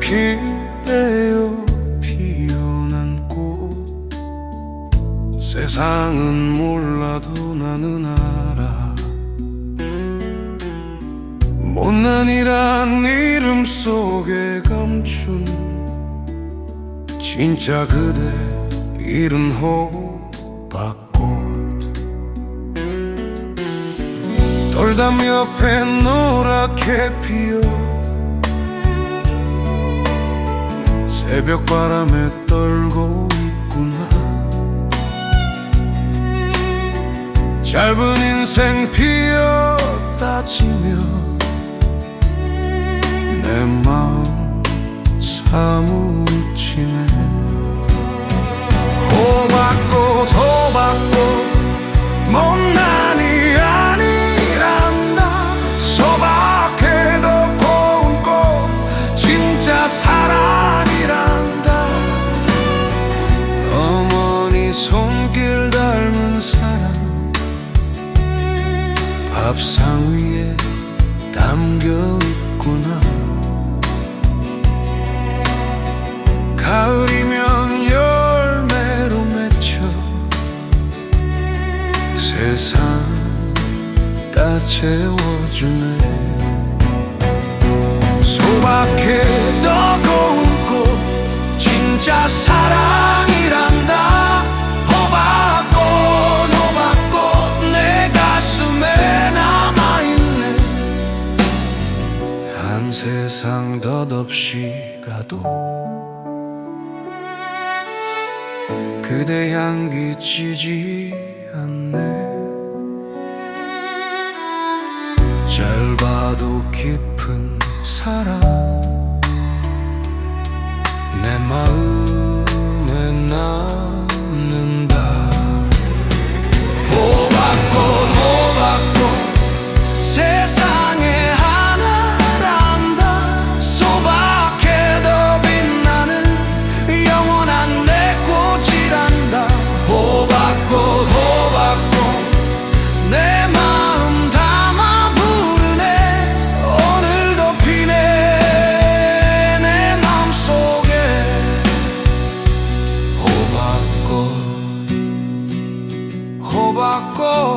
길에요. 피어난 꽃. 세상은 몰라도 나는 알아. 못난이란 이름 속에 감춘 진짜 그대 이른 호박꽃. 돌담 옆에 노랗게 피어 새벽 바람에 떨고 있구나. 짧은 인생 피었다 지며 내 마음 사무치네 호박꽃 호박꽃 손길 닮은 사랑 밥상 위에 담겨 있구나. 가을이면 열매로 맺혀 세상 다 채워주네. 소박해 더 고운 꽃 진짜 사랑 한 세상 덧없이 가도 그대 향기 지지 않네. 짧아도 깊은 사랑. 내 마음 호